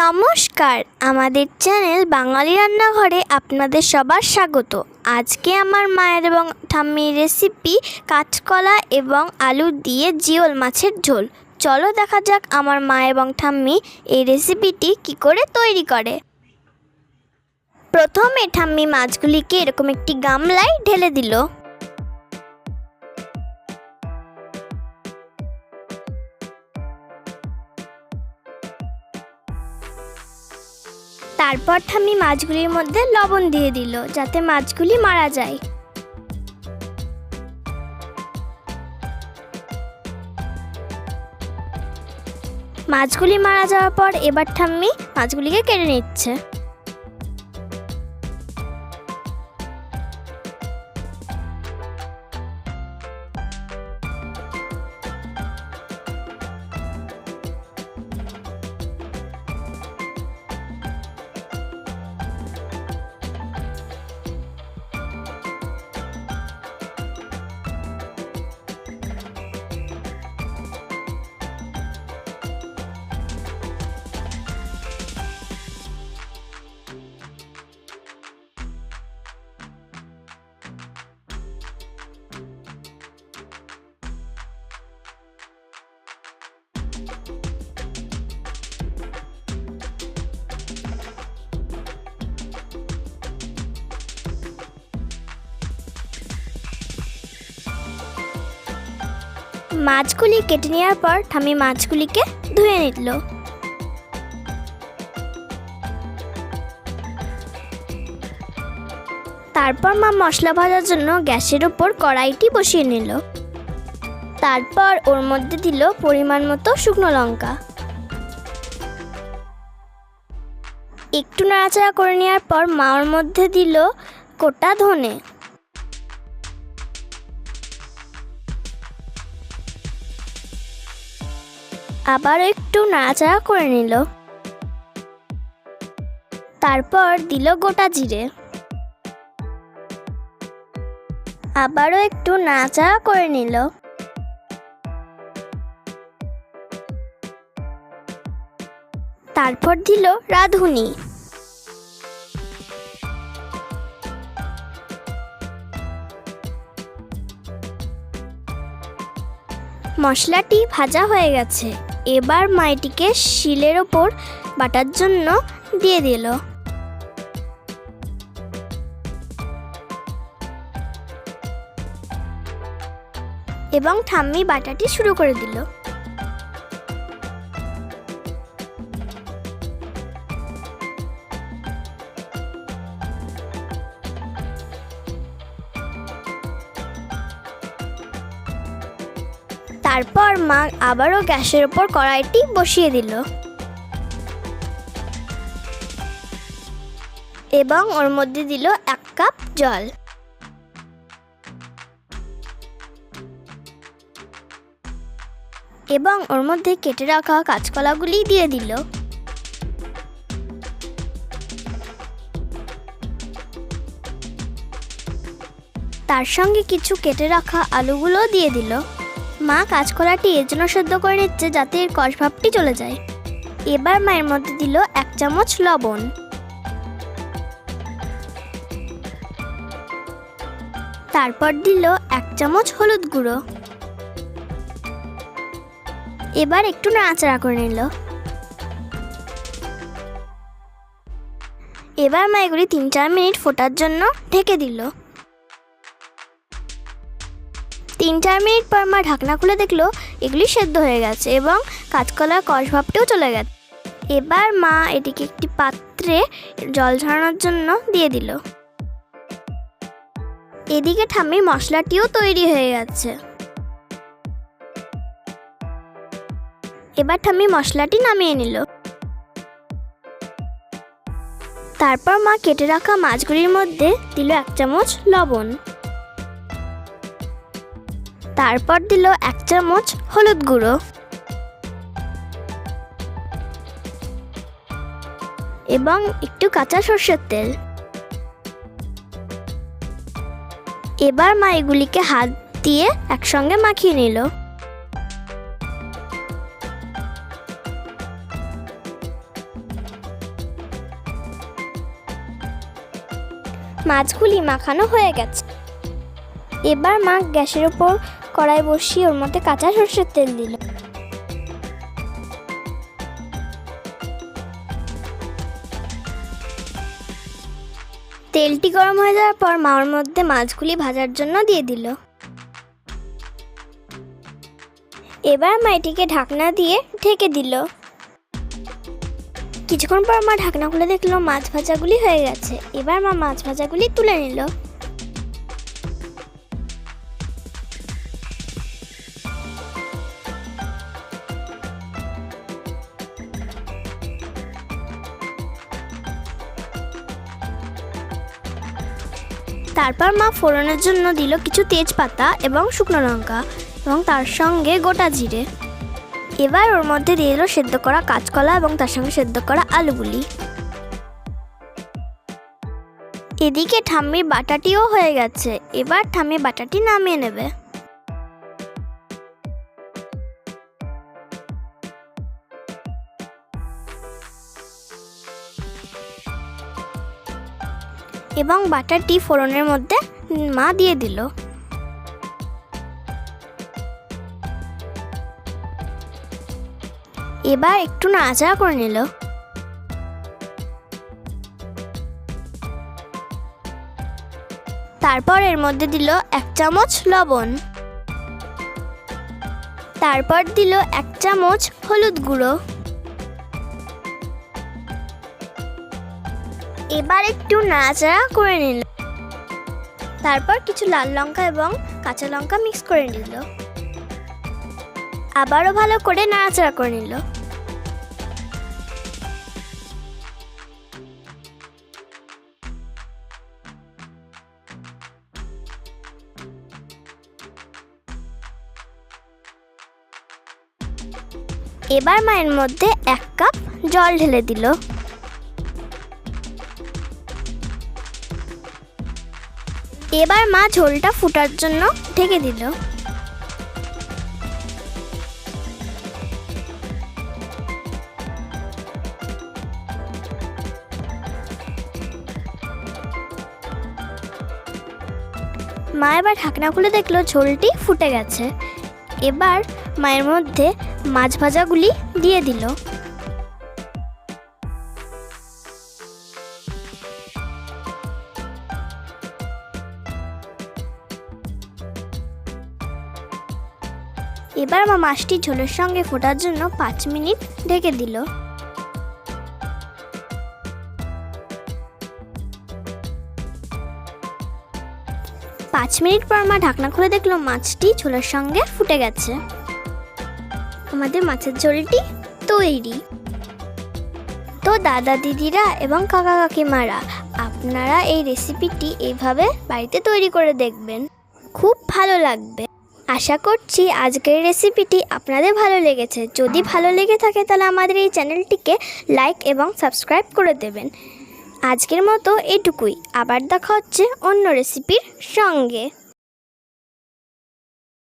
নমস্কার, আমাদের চ্যানেল বাঙালি রান্নাঘরে আপনাদের সবার স্বাগত। আজকে আমার মায়ের এবং ঠাম্মির রেসিপি কাঁচকলা এবং আলু দিয়ে জিওল মাছের ঝোল। চলো দেখা যাক আমার মা এবং ঠাম্মি এই রেসিপিটি কি করে তৈরি করে। প্রথমে ঠাম্মি মাছগুলিকে এরকম একটি গামলায় ঢেলে দিল। তারপর ঠাম্মি মাছগুলির মধ্যে লবণ দিয়ে দিল, যাতে মাছগুলি মারা যায়। মাছগুলি মারা যাওয়ার পর এবার ঠাম্মি মাছগুলিকে কেটে নিচ্ছে। মাছগুলি কেটে নেওয়ার পর ঠাম্মি মাছগুলিকে ধুয়ে নিল তারপর মা মশলা ভাজার জন্য গ্যাসের ওপর কড়াইটি বসিয়ে নিল। তারপর ওর মধ্যে দিল পরিমাণ মতো শুকনো লঙ্কা। একটু নাড়াচাড়া করে নেওয়ার পর মা ওর মধ্যে দিল গোটা ধনে। আবার একটু নাড়াচাড়া করে নিল। তারপর দিল গোটা জিরে। আবারও একটু নাড়াচাড়া করে নিল। তারপর দিল রাঁধুনি। মশলাটি ভাজা হয়ে গেছে। এবার মাইটিকে শিলের ওপর বাটার জন্য দিয়ে দিল। এবং ঠাম্মি বাটাটি শুরু করে দিল। তারপর মা আবারও গ্যাসের ওপর কড়াইটি বসিয়ে দিল। এবং ওর মধ্যে দিল এক কাপ জল। এবং ওর মধ্যে কেটে রাখা কাঁচকলাগুলি দিয়ে দিল। তার সঙ্গে কিছু কেটে রাখা আলুগুলো দিয়ে দিল। মা কাঁচকলাটি এর জন্য সেদ্ধ করে নিচ্ছে যাতে এর কষভাবটি চলে যায়। এবার মায়ের মধ্যে দিল এক চামচ লবণ। তারপর দিল এক চামচ হলুদ গুঁড়ো। এবার একটু নাড়াচাড়া করে নিল। এবার মা এগুলি তিন চার মিনিট ফোটার জন্য ঢেকে দিল। তিন চার মিনিট পর মা ঢাকনা খুলে দেখল এগুলি সেদ্ধ হয়ে গেছে এবং কাঁচকলার কষভাবটিও চলে গেছে। এবার মা এটিকে একটি পাত্রে জল ঝরানোর জন্য দিয়ে দিল। এদিকে ঠাম্মির মশলাটিও তৈরি হয়ে গেছে। এবার ঠাম্মি মশলাটি নামিয়ে নিল। তারপর মা কেটে রাখা মাছগুলির মধ্যে দিল এক চামচ লবণ। তারপর দিল এক চামচ হলুদ গুঁড়ো। এবং একটু কাঁচা সর্ষের তেল। এবার মা এগুলিকে হাত দিয়ে একসঙ্গে মাখিয়ে নিল। মাছগুলি মাখানো হয়ে গেছে। এবার মা গ্যাসের ওপর কড়াই বসিয়ে ওর মধ্যে কাঁচা সর্ষের তেল দিল তেলটি গরম হয়ে যাওয়ার পর মা ওর মধ্যে মাছগুলি ভাজার জন্য দিয়ে দিল। এবার মা এটিকে ঢাকনা দিয়ে ঢেকে দিল। কিছুক্ষণ পর মা ঢাকনা খুলে দেখল মাছ ভাজাগুলি হয়ে গেছে। এবার মা মাছ ভাজাগুলি তুলে নিল। তারপর মা ফোড়নের জন্য দিল কিছু তেজপাতা এবং শুকনো লঙ্কা এবং তার সঙ্গে গোটা জিরে। এবার ওর মধ্যে দিয়ে দিল সেদ্ধ করা কাঁচকলা এবং তার সঙ্গে সেদ্ধ করা আলুগুলি। এদিকে ঠাম্মির বাটাটিও হয়ে গেছে। এবার ঠাম্মি বাটাটি নামিয়ে নেবে। এবং বাটারটি ফোড়নের মধ্যে মা দিয়ে দিল। এবার একটু নাড়াচাড়া করে নিল। তারপর এর মধ্যে দিল এক চামচ লবণ। তারপর দিল এক চামচ হলুদ গুঁড়ো। এবার একটু নাড়াচাড়া করে নিল। তারপর কিছু লাল লঙ্কা এবং কাঁচা লঙ্কা মিক্স করে নিল। আবারও ভালো করে নাড়াচাড়া করে নিল। এবার মায়ের মধ্যে এক কাপ জল ঢেলে দিল। এবার মা ঝোলটা ফুটার জন্য ঢেকে দিল। মা এবার ঢাকনা খুলে দেখল ঝোলটি ফুটে গেছে। এবার মায়ের মধ্যে মাছ ভাজাগুলি দিয়ে দিল। এবার মা মাছটি ঝোলের সঙ্গে ফোটার জন্য পাঁচ মিনিট ঢেকে দিল। পাঁচ মিনিট পর মা ঢাকনা খুলে দেখল মাছটি ঝোলের সঙ্গে ফুটে গেছে। আমাদের মাছের ঝোলটি তৈরি। তো দাদা দিদিরা এবং কাকা কাকিমারা, আপনারা এই রেসিপিটি এইভাবে বাড়িতে তৈরি করে দেখবেন। খুব ভালো লাগবে। আশা করছি আজকের রেসিপিটি আপনাদের ভালো লেগেছে। যদি ভালো লেগে থাকে তাহলে আমাদের এই চ্যানেলটিকে লাইক এবং সাবস্ক্রাইব করে দেবেন। আজকের মতো এটুকুই। আবার দেখা হচ্ছে অন্য রেসিপির সঙ্গে।